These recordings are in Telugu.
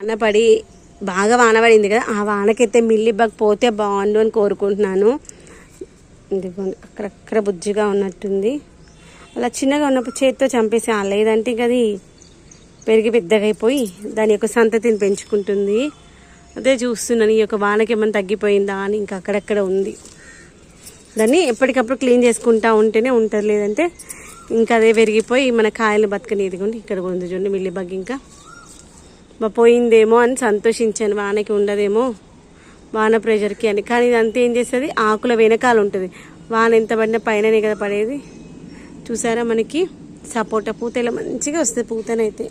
వానపడి బాగా వాన పడింది కదా ఆ వానకైతే మిల్లిబగ్ పోతే బాగుండు అని కోరుకుంటున్నాను. ఇదిగోండి అక్కడక్కడ బుజ్జిగా ఉన్నట్టుంది. అలా చిన్నగా ఉన్నప్పుడు చేతితో చంపేసి ఆ లేదంటే ఇంక అది పెరిగి పెద్దగా అయిపోయి దాని యొక్క సంతతిని పెంచుకుంటుంది. అదే చూస్తున్నాను ఈ యొక్క వానకి ఏమైనా తగ్గిపోయిందా అని ఇంకా అక్కడక్కడ ఉంది. దాన్ని ఎప్పటికప్పుడు క్లీన్ చేసుకుంటా ఉంటేనే ఉంటుంది లేదంటే ఇంకా అదే పెరిగిపోయి మన కాయలు బతకని ఇదిగోండి ఇక్కడ కూడా ఉంది చూడండి మిల్లిబగ్ ఇంకా. బా పోయిందేమో అని సంతోషించాను. వానకి ఉండదేమో వాన ప్రెషర్కి అని. కానీ ఇదంతా ఏం చేస్తుంది? ఆకుల వెనకాల ఉంటుంది. వాన ఎంత పడినా పైననే కదా పడేది. చూసారా మనకి? సపోటా పూత ఇలా మంచిగా వస్తుంది పూతనైతే.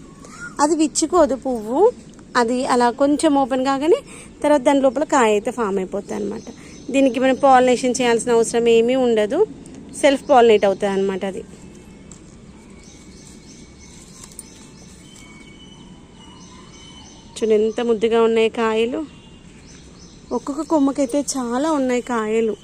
అది విచ్చుకోదు పువ్వు. అది అలా కొంచెం ఓపెన్ కాగానే తర్వాత దాని లోపల కాయ అయితే ఫామ్ అయిపోతుంది అనమాట దీనికి మనం పాలినేషన్ చేయాల్సిన అవసరం ఏమీ ఉండదు. సెల్ఫ్ పాలినేట్ అవుతుంది అనమాట అది. చూడండి ఎంత ముద్దుగా ఉన్నాయి కాయలు. ఒక్కొక్క కొమ్మకైతే చాలా ఉన్నాయి కాయలు.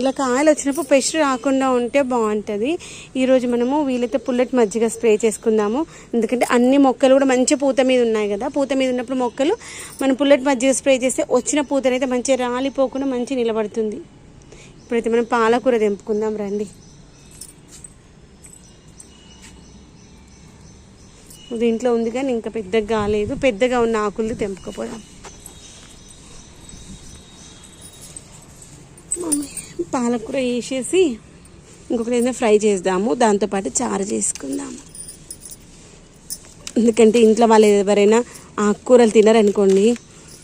ఇలా కాయలు వచ్చినప్పుడు పెస్ట్ రాకుండా ఉంటే బాగుంటుంది. ఈరోజు మనము వీలైతే పుల్లెట్ మజ్జిగ స్ప్రే చేసుకుందాము. ఎందుకంటే అన్ని మొక్కలు కూడా మంచి పూత మీద ఉన్నాయి కదా. పూత మీద ఉన్నప్పుడు మొక్కలు మనం పుల్లెట్ మజ్జిగ స్ప్రే చేస్తే వచ్చిన పూతనైతే మంచిగా రాలిపోకుండా మంచి నిలబడుతుంది. ఇప్పుడైతే మనం పాలకూర తెంపుకుందాం రండి. దీంట్లో ఉంది కానీ ఇంకా పెద్దగా కాలేదు. పెద్దగా ఉన్న ఆకులు తెంపుకపోదాం. పాలకూర వేసేసి ఇంకొకటి ఏదైనా ఫ్రై చేద్దాము. దాంతోపాటు చారు చేసుకుందాము. ఎందుకంటే ఇంట్లో వాళ్ళు ఎవరైనా ఆకుకూరలు తినరనుకోండి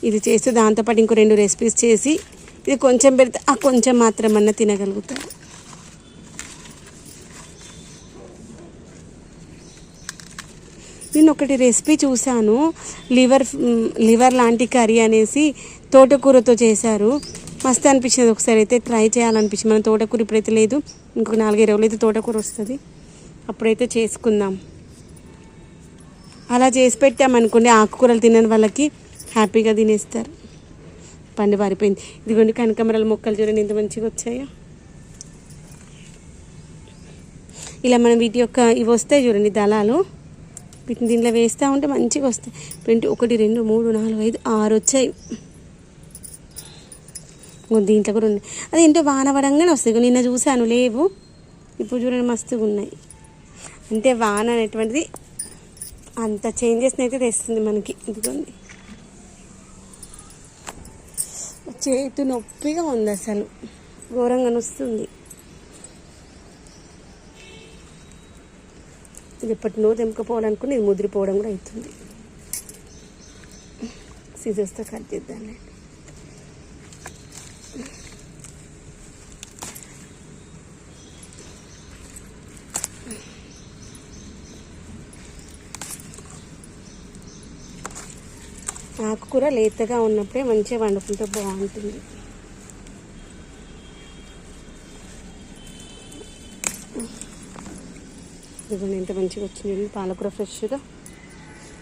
ఇది చేస్తే దాంతోపాటు ఇంకో రెండు రెసిపీస్ చేసి ఇది కొంచెం పెడితే ఆ కొంచెం మాత్రమన్నా తినగలుగుతారు. నేను ఒకటి రెసిపీ చూశాను. లివర్ లివర్ లాంటి కర్రీ అనేసి తోటకూరతో చేశారు. మస్తు అనిపించింది ఒకసారి అయితే ట్రై చేయాలనిపించింది. మన తోటకూర ఇప్పుడైతే లేదు. ఇంకొక నాలుగైదు రోజులు అయితే తోటకూర వస్తుంది. అప్పుడైతే చేసుకుందాం. అలా చేసి పెట్టామనుకోండి ఆకుకూరలు తినని వాళ్ళకి హ్యాపీగా తినేస్తారు. పండు పారిపోయింది. ఇదిగోండి కనకమరాల మొక్కలు చూడండి ఎంత మంచిగా వచ్చాయో? ఇలా మనం వీటి యొక్క ఇవి వస్తాయి చూడండి దళాలు. దీంట్లో వేస్తూ ఉంటే మంచిగా వస్తాయి. ప్రింట్ ఒకటి రెండు మూడు నాలుగు ఐదు ఆరు వచ్చాయి. దీంట్లో కూడా ఉన్నాయి. అదేంటో వాన పడంగానే వస్తాయి. నిన్న చూశాను లేవు. ఇప్పుడు చూడండి మస్తుగా ఉన్నాయి. అంటే వాన అనేటువంటిది అంత చేంజెస్ని అయితే తెస్తుంది మనకి. ఇదిగోండి. చేతు నొప్పిగా ఉంది అసలు. ఘోరంగా నొస్తుంది. ఇది ఎప్పటినో తెంపకపోవాలనుకుని ఇది ముదిరిపోవడం కూడా అవుతుంది. సీజర్స్తో కట్ చేద్దాంలే. ఆకుకూర లేతగా ఉన్నప్పుడే మంచిగా వండుకుంటే బాగుంటుంది. ఇదిగోండి ఎంత మంచిగా వచ్చింది పాలకూర ఫ్రెష్గా.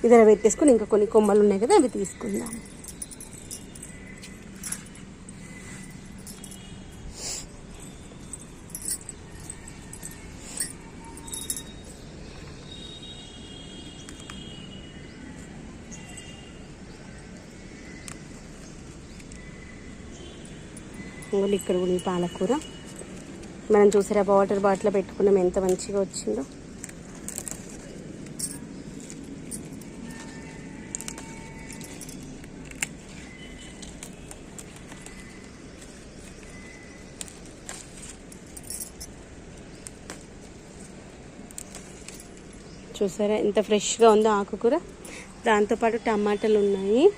ఇదర పెట్టేసుకొని ఇంకా కొన్ని కొమ్మలు ఉన్నాయి కదా అవి తీసుకుందాం. ఇక్కడ కూడా ఉంది పాలకూర. మనం చూసారా వాటర్ బాటిల్ పెట్టుకున్నాం ఎంత మంచిగా వచ్చిందో. చూసారా? ఎంత ఫ్రెష్గా ఉందో ఆకుకూర. దాంతోపాటు టమాటాలు ఉన్నాయి.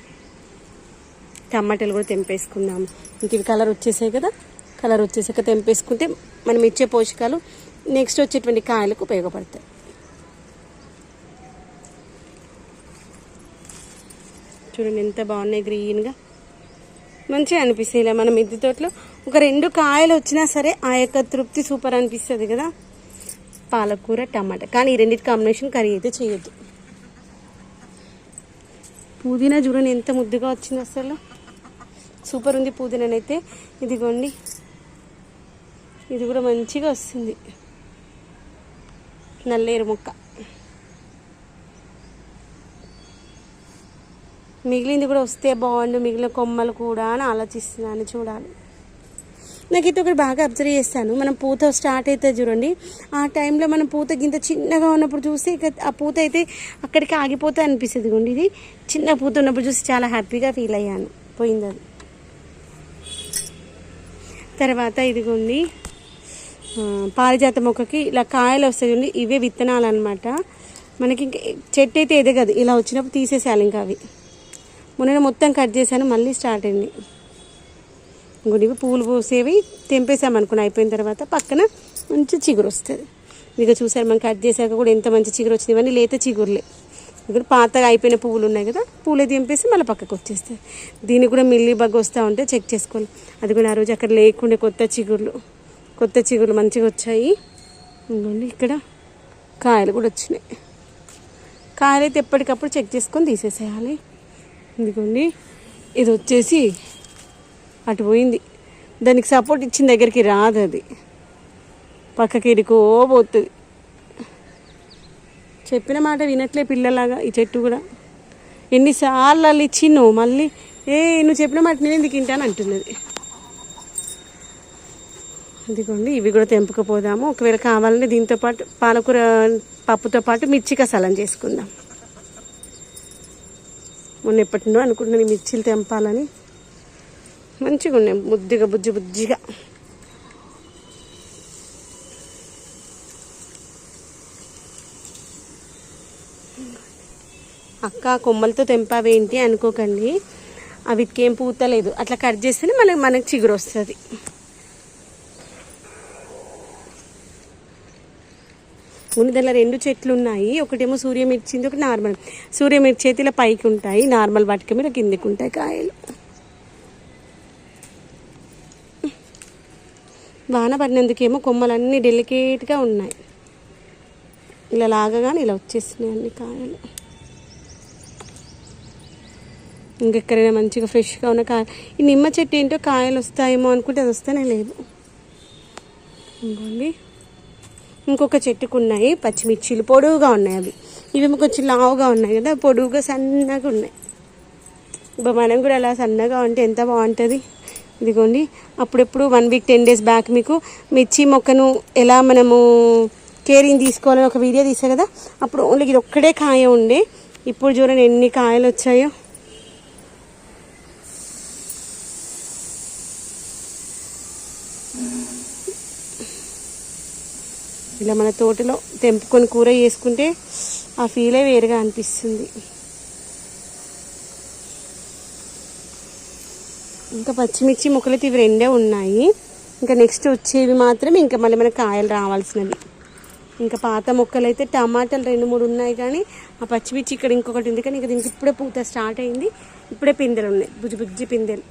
టమాటాలు కూడా తెంపేసుకుందాము ఇంక ఇవి కలర్ వచ్చేసాయి కదా? కలర్ వచ్చేసాక తెంపేసుకుంటే మనం ఇచ్చే పోషకాలు నెక్స్ట్ వచ్చేటువంటి కాయలకు ఉపయోగపడతాయి. చూడండి ఎంత బాగున్నాయి గ్రీన్గా. మంచిగా అనిపిస్తాయి ఇలా మన మిద్దె తోటలో. ఒక రెండు కాయలు వచ్చినా సరే ఆ యొక్క తృప్తి సూపర్ అనిపిస్తుంది కదా? పాలకూర టమాటా. కానీ ఈ రెండింటి కాంబినేషన్ కర్రీ అయితే చేయొద్దు. పుదీనా చూడండి ఎంత ముద్దుగా వచ్చింది అసలు. సూపర్ ఉంది పుదీనానైతే. ఇదిగోండి. ఇది కూడా మంచిగా వస్తుంది. నల్లేరు మొక్క. మిగిలింది కూడా వస్తే బాగుండు. మిగిలిన కొమ్మలు కూడా అని ఆలోచిస్తున్నాను చూడాలి. నాకైతే ఒకటి బాగా అబ్జర్వ్ చేస్తాను. మనం పూత స్టార్ట్ అవుతుంది చూడండి. ఆ టైంలో మనం పూత గింత చిన్నగా ఉన్నప్పుడు చూస్తే ఆ పూత అయితే అక్కడికి ఆగిపోతే అనిపిస్తుంది. గుండి ఇది చిన్న పూత ఉన్నప్పుడు చూసి చాలా హ్యాపీగా ఫీల్ అయ్యాను. పోయింది అది. తర్వాత ఇదిగోండి పారిజాత మొక్కకి ఇలా కాయలు వస్తాయి చూడండి ఇవే విత్తనాలు అనమాట మనకి ఇంకా చెట్టు అయితే ఎదగదు. ఇలా వచ్చినప్పుడు తీసేసేయాలి ఇంకా అవి. మొన్న మొత్తం కట్ చేశాను మళ్ళీ స్టార్ట్ అయింది. ఇంకోటి ఇవి పూలు పూసేవి తెంపేసాం అయిపోయిన తర్వాత పక్కన మంచి చిగురు వస్తుంది. ఇక చూసారు మనం కట్ చేశాక కూడా ఎంత మంచి చిగురు వచ్చింది. ఇవన్నీ లేత చిగురులే. ఇక్కడ పాతగా అయిపోయిన పువ్వులు ఉన్నాయి కదా పూలే తెంపేసి మళ్ళీ పక్కకు వచ్చేస్తాయి. దీనికి కూడా మిల్లీ బగ్ వస్తూ ఉంటే చెక్ చేసుకోవాలి. అది కూడా ఆ రోజు అక్కడ లేకుండే కొత్త చిగుర్లు కొత్త చిగుర్లు మంచిగా వచ్చాయి. ఇంకోండి ఇక్కడ కాయలు కూడా వచ్చినాయి. కాయలు అయితే ఎప్పటికప్పుడు చెక్ చేసుకొని తీసేసేయాలి. ఇదిగోండి ఇది వచ్చేసి అటు పోయింది. దానికి సపోర్ట్ ఇచ్చిన దగ్గరికి రాదు అది. పక్కకి ఇరుకో పోతుంది చెప్పిన మాట వినట్లే పిల్లలాగా ఈ చెట్టు కూడా. ఎన్నిసార్లు వాళ్ళు ఇచ్చిన్ను మళ్ళీ ఏ నువ్వు చెప్పిన మాట నేను ఎందుకు తింటాను అంటున్నది. ఇదిగోండి ఇవి కూడా తెంపుకపోదాము. ఒకవేళ కావాలంటే దీంతో పాటు పాలకూర పప్పుతో పాటు మిర్చి కసాలం చేసుకుందాం. మొన్న ఎప్పటి నుండో అనుకుంటున్నాను మిర్చిలు తెంపాలని. మంచిగా ఉన్నాయి బుద్ధిగా బుజ్జి బుజ్జిగా. అక్క కొమ్మలతో తెంపావేంటి అనుకోకండి. అవిటికి ఏం పూత లేదు అట్లా కట్ చేస్తేనే మనకి మనకి చిగురు వస్తుంది. ముందు రెండు చెట్లు ఉన్నాయి ఒకటేమో సూర్యమిర్చింది ఒకటి నార్మల్. సూర్యమిర్చి అయితే ఇలా పైకి ఉంటాయి నార్మల్ వాటికి మీద కిందికి ఉంటాయి కాయలు. వాన పడినందుకేమో కొమ్మలన్నీ డెలికేట్గా ఉన్నాయి. ఇలా లాగగానే ఇలా వచ్చేస్తున్నాయి అన్ని కాయలు. ఇంకెక్కడైనా మంచిగా ఫ్రెష్గా ఉన్న కాయ ఈ నిమ్మ చెట్టు ఏంటో కాయలు వస్తాయేమో అనుకుంటే అది వస్తేనే లేదు. ఇంకోండి. ఇంకొక చెట్టుకు ఉన్నాయి పచ్చిమిర్చిలు పొడవుగా ఉన్నాయి అవి. ఇవి కొంచెం లావుగా ఉన్నాయి కదా పొడవుగా సన్నగా ఉన్నాయి. ఇప్పుడు మనం కూడా అలా సన్నగా ఉంటే ఎంత బాగుంటుంది? ఇదిగోండి. అప్పుడెప్పుడు one week ten days back మీకు మిర్చి మొక్కను ఎలా మనము కేరింగ్ తీసుకోవాలని ఒక వీడియో తీసా కదా? అప్పుడు ఓన్లీ ఇది ఒక్కడే కాయ ఉండే. ఇప్పుడు చూడండి ఎన్ని కాయలు వచ్చాయో. ఇలా మన తోటలో తెంపుకొని కూర చేసుకుంటే ఆ ఫీలే వేరుగా అనిపిస్తుంది. ఇంకా పచ్చిమిర్చి ముక్కలైతే ఇవి రెండే ఉన్నాయి. ఇంకా నెక్స్ట్ వచ్చేవి మాత్రం ఇంకా మళ్ళీ మనకి కాయలు రావాల్సినవి. ఇంకా పాత మొక్కలు అయితే టమాటాలు రెండు మూడు ఉన్నాయి కానీ ఆ పచ్చిమిర్చి ఇక్కడ ఇంకొకటి ఉంది కానీ ఇంకా దీనికి ఇప్పుడే పూత స్టార్ట్ అయింది. ఇప్పుడే పిందెలు ఉన్నాయి. బుజ్జి బుజ్జి పిందెలు.